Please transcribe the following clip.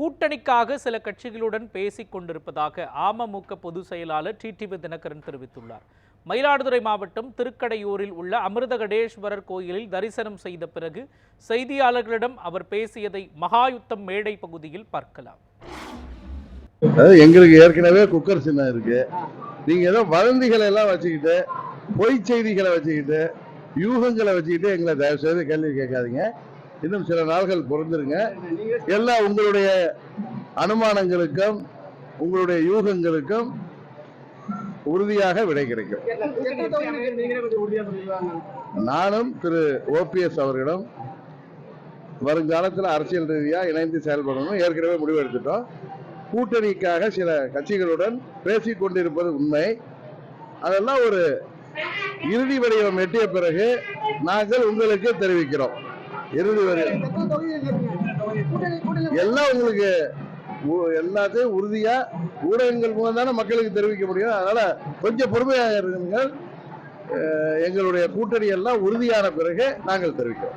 கூட்டணிக்காக சில கட்சிகளுடன் பேசிக் கொண்டிருப்பதாக அமமுக பொதுச் செயலாளர் டிடிவி தினகரன் தெரிவித்துள்ளார். மயிலாடுதுறை மாவட்டம் திருக்கடையூரில் உள்ள அமிர்தகடேஸ்வரர் கோயிலில் தரிசனம் செய்த பிறகு செய்தியாளர்களிடம் அவர் பேசியதை மகாயுத்தம் மேடை பகுதியில் பார்க்கலாம். எங்களுக்கு ஏற்கனவே குக்கர் சின்னம் இருக்கு. நீங்க ஏதோ வதந்திகளை எல்லாம் வச்சுக்கிட்டு பொய் செய்திகளை வச்சுக்கிட்டு யூகங்களை வச்சுக்கிட்டு எங்களை தயவு செய்து கேள்வி கேட்காதீங்க. இன்னும் சில நாள்கள் பொறுந்துருங்க. எல்லாம் உங்களுடைய அனுமானங்களுக்கும் உங்களுடைய யூகங்களுக்கும் உறுதியாக விடை கிடைக்கும். நானும் திரு. ஓபிஎஸ் அவர்களிடம் வருங்காலத்தில் அரசியல் ரீதியாக இணைந்து செயல்படணும் ஏற்கனவே முடிவு எடுத்துட்டோம். கூட்டணிக்காக சில கட்சிகளுடன் பேசிக் கொண்டிருப்பது உண்மை. அதெல்லாம் ஒரு இறுதி வடிவம் எட்டிய பிறகு நாங்கள் உங்களுக்கு தெரிவிக்கிறோம். இறுதி வடிவம் எல்லாம் உங்களுக்கு எல்லாத்தையும் உறுதியா ஊடகங்கள் மூலம் தானே மக்களுக்கு தெரிவிக்க முடியும். அதனால கொஞ்சம் பொறுமையாக இருங்கள். எங்களுடைய கூட்டணி எல்லாம் உறுதியான பிறகு நாங்கள் தெரிவிக்கிறோம்.